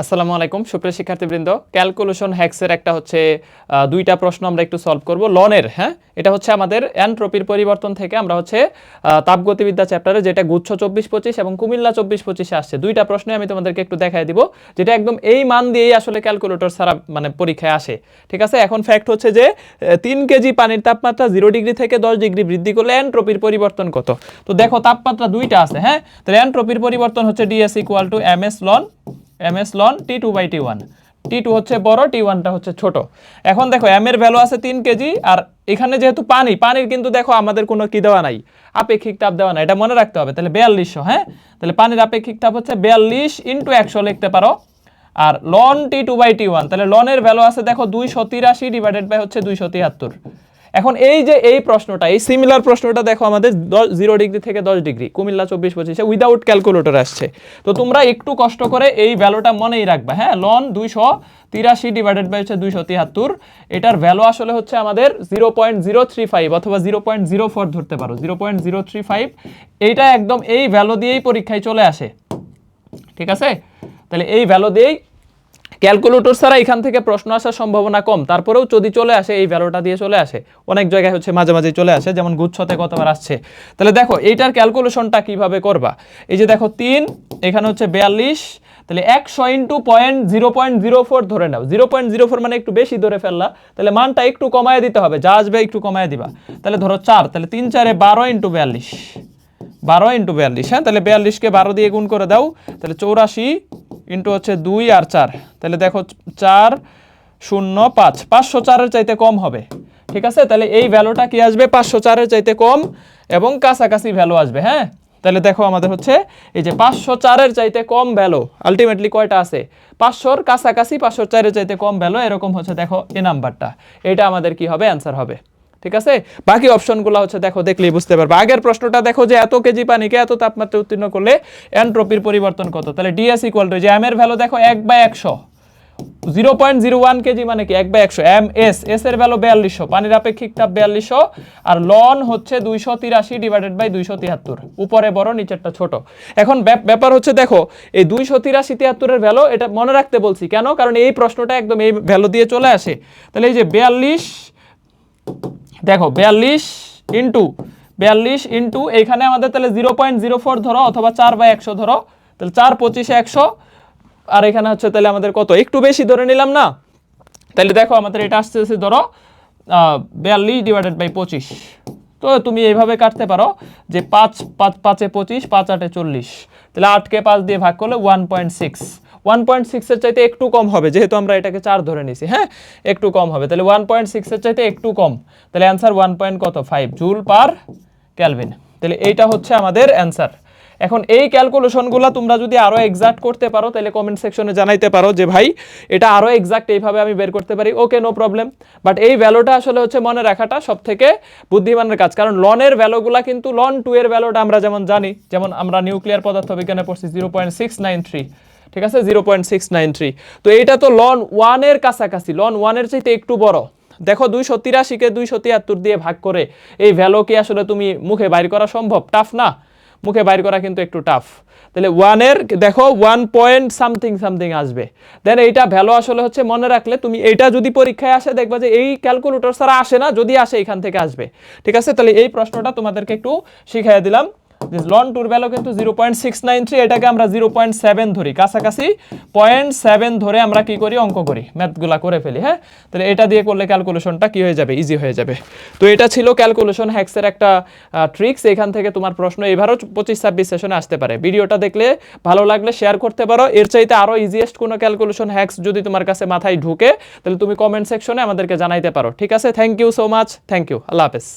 আসসালামু আলাইকুম, সুপ্রিয় শিক্ষার্থীবৃন্দ। ক্যালকুলেশন হ্যাক্সের একটা হচ্ছে দুইটা প্রশ্ন আমরা একটু সলভ করব। লনের হ্যাঁ? এটা হচ্ছে আমাদের অ্যান্ট্রপির পরিবর্তন থেকে আমরা হচ্ছে তাপগতিবিদ্যা চ্যাপ্টারে যেটা গুচ্ছ চব্বিশ পঁচিশ এবং কুমিল্লা চব্বিশ পঁচিশে আসছে। দুইটা প্রশ্নে আমি তোমাদেরকে একটু দেখাই দিব, যেটা একদম এই মান দিয়েই আসলে ক্যালকুলেটর ছাড়া মানে পরীক্ষায় আসে। ঠিক আছে? এখন ফ্যাক্ট হচ্ছে যে তিন কেজি পানির তাপমাত্রা জিরো ডিগ্রি থেকে দশ ডিগ্রি বৃদ্ধি করলে অ্যান্ট্রপির পরিবর্তন কত? তো দেখো, তাপমাত্রা দুইটা আছে হ্যাঁ? তাহলে অ্যান্ট্রপির পরিবর্তন হচ্ছে DS equal to M S loan M S loan T two by T one T two হচ্ছে বড় টি ওয়ানটা হচ্ছে ছোট। এখন দেখো এম এর ভ্যালু আছে তিন কেজি, আর এখানে যেহেতু পানি, পানির কিন্তু দেখো আমাদের কোনো কি দেওয়া নাই, আপেক্ষিক তাপ দেওয়া নাই, এটা মনে রাখতে হবে। তাহলে বিয়াল্লিশশো হ্যাঁ? তাহলে পানির আপেক্ষিক তাপ হচ্ছে বিয়াল্লিশ ইন্টু একশো লিখতে পারো। আর loan T two by T one তাহলে লনের ভ্যালু আছে দেখো দুইশো তিরাশি ডিভাইডেড বাই হচ্ছে দুইশো তিয়াত্তর। এখন এই যে এই প্রশ্নটা, এই সিমিলার প্রশ্নটা দেখো আমাদের জিরো ডিগ্রি থেকে দশ ডিগ্রি কুমিল্লা চব্বিশ পঁচিশে উইদাউট ক্যালকুলেটর আসছে। তো তোমরা একটু কষ্ট করে এই ভ্যালুটা মনেই রাখবা। হ্যাঁ লন দুইশো তিরাশি ডিভাইডেড বাই হচ্ছে দুইশো তিয়াত্তর, এটার ভ্যালু আসলে হচ্ছে আমাদের zero point zero three five অথবা জিরো পয়েন্ট জিরো ফোর ধরতে পারো। Zero point zero three five এইটা একদম এই ভ্যালু দিয়েই পরীক্ষায় চলে আসে। ঠিক আছে? তাহলে এই ভ্যালু দিয়েই ক্যালকুলেটর ছাড়া এখান থেকে প্রশ্ন আসার সম্ভাবনা কম। তারপরেও যদি চলে আসে, এই ভ্যালুটা দিয়ে চলে আসে, অনেক জায়গায় হচ্ছে মাঝে মাঝে চলে আসে, যেমন গুচ্ছতে কতবার আসছে। তাহলে দেখো, এইটার ক্যালকুলেশনটা কীভাবে করবা? এই যে দেখো, তিন, এখানে হচ্ছে বিয়াল্লিশ, তাহলে একশো into point zero point zero four ধরে নাও। জিরো পয়েন্ট জিরো ফোর মানে একটু বেশি ধরে ফেললা, তাহলে মানটা একটু কমায় দিতে হবে। যা আসবে একটু কমায় দিবা। তাহলে ধরো চার, তাহলে তিন চারে বারো ইন্টু বিয়াল্লিশ। বারো ইন্টু বিয়াল্লিশ হ্যাঁ? তাহলে বিয়াল্লিশকে বারো দিয়ে গুণ করে দাও। তাহলে চৌরাশি ইন্টু হচ্ছে দুই আর চার। তাহলে দেখো চার শূন্য পাঁচ। পাঁচশো চারের চাইতে কম হবে। ঠিক আছে? তাহলে এই ভ্যালুটা কি আসবে? পাঁচশো চারের চাইতে কম এবং কাছাকাছি ভ্যালু আসবে হ্যাঁ? তাহলে দেখো আমাদের হচ্ছে এই যে পাঁচশো চারের চাইতে কম ভ্যালু আলটিমেটলি কয়টা আছে? পাঁচশোর কাছাকাছি পাঁচশো চারের চাইতে কম ভ্যালু এরকম হচ্ছে দেখো এ নাম্বারটা এটা আমাদের কি হবে? অ্যান্সার হবে। ঠিক আছে? বাকি অপশনগুলো হচ্ছে দেখো, দেখলেই বুঝতে পারবে। আগের প্রশ্নটা দেখো যে এত কেজি পানিকে এত তাপমাত্রা উত্তীর্ণ করলে এন্ট্রপির পরিবর্তন কত? তাহলে ডিএস ইকুয়াল টু যে এম এর ভ্যালু দেখো, এক বাই একশো। Zero point zero one KG মানে কি? এক বাই একশো। এম এস এস এর ভ্যালু বিয়াল্লিশশো। পানির আপেক্ষিক তাপ বিয়াল্লিশশো। আর লন হচ্ছে দুইশো তিরাশি ডিভাইডেড বাই দুইশো তিয়াত্তর উপরে বড়, নিচেরটা ছোট। এখন ব্যাপ- ব্যাপার হচ্ছে দেখো, এই দুইশো তিরাশি তিয়াত্তরের ভ্যালু এটা মনে রাখতে বলছি। কেন? কারণ এই প্রশ্নটা একদম এই ভ্যালু দিয়ে চলে আসে। তাহলে এই যে বিয়াল্লিশ দেখো, বিয়াল্লিশ ইন্টু বিয়াল্লিশ ইন্টু এইখানে আমাদের তাহলে জিরো পয়েন্ট জিরো ফোর ধরো অথবা চার বাই একশো ধরো। তাহলে চার পঁচিশে একশো, আর এখানে হচ্ছে তাহলে আমাদের কত? একটু বেশি ধরে নিলাম না? তাহলে দেখো আমাদের এটা আসতেছে ধরো বিয়াল্লিশ ডিভাইডেড বাই পঁচিশ। তো তুমি এইভাবে কাটতে পারো যে পাঁচ পাঁচ, পাঁচে পঁচিশ, পাঁচ আটে চল্লিশ। তাহলে আটকে পাঁচ দিয়ে ভাগ করলে one point six one point সিক্সের চাইতে একটু কম হবে, যেহেতু আমরা এটাকে চার ধরে নিছি হ্যাঁ? একটু কম হবে, তাহলে ওয়ান পয়েন্ট সিক্সের চাইতে একটু কম, তাহলে অ্যান্সার ওয়ান পয়েন্ট কত? ফাইভ জুল পার ক্যালভিন তাহলে এইটা হচ্ছে আমাদের অ্যান্সার এখন এই ক্যালকুলেশনগুলো তোমরা যদি আরও এক্সাক্ট করতে পারো, তাহলে কমেন্ট সেকশনে জানাইতে পারো যে ভাই, এটা আরও এক্সাক্ট এইভাবে আমি বের করতে পারি ওকে নো প্রবলেম বাট এই ভ্যালুটা আসলে হচ্ছে মনে রাখাটা সব থেকে বুদ্ধিমানের কাজ, কারণ লনের ভ্যালুগুলা কিন্তু লন টু এর ভ্যালুটা আমরা যেমন জানি, যেমন আমরা নিউক্লিয়ার পদার্থবিজ্ঞানে পড়ছি zero point six nine three ঠিক আছে? Zero point six nine three তো এইটা তো লন ওয়ানের কাছাকাছি লন ওয়ানের চাইতে একটু বড়। দেখো দুইশো তিরাশিকে দুইশো তিয়াত্তর দিয়ে ভাগ করে এই ভ্যালু কি আসলে তুমি মুখে বাইর করা সম্ভব? টাফ না? মুখে বাইর করা কিন্তু একটু টাফ তাহলে ওয়ানের দেখো ওয়ান পয়েন্ট সামথিং সামথিং আসবে। দেন এইটা ভ্যালু আসলে হচ্ছে মনে রাখলে তুমি এইটা যদি পরীক্ষায় আসে দেখবা যে এই ক্যালকুলেটর ছাড়া আসে না, যদি আসে এখান থেকে আসবে। ঠিক আছে? তাহলে এই প্রশ্নটা তোমাদেরকে একটু শিখাই দিলাম। লন টুর ভ্যালু কিন্তু zero point six nine three এটাকে আমরা জিরো পয়েন্ট সেভেন ধরি। কাছাকাছি পয়েন্ট সেভেন ধরে আমরা কি করি? অঙ্ক করি। ম্যাথগুলা করে ফেলি হ্যাঁ? তাহলে এটা দিয়ে করলে ক্যালকুলেশনটা কি হয়ে যাবে? ইজি হয়ে যাবে। তো এটা ছিল ক্যালকুলেশন হ্যাক্সের একটা ট্রিক্স এখান থেকে তোমার প্রশ্ন এবারও পঁচিশ ছাব্বিশ সেশনে আসতে পারে। ভিডিওটা দেখলে ভালো লাগলে শেয়ার করতে পারো। এর চাইতে আরও ইজিয়েস্ট কোনো ক্যালকুলেশন হ্যাক্স যদি তোমার কাছে মাথায় ঢুকে, তাহলে তুমি কমেন্ট সেকশনে আমাদেরকে জানাইতে পারো। ঠিক আছে? Thank you so much thank you আল্লাহ হাফেজ।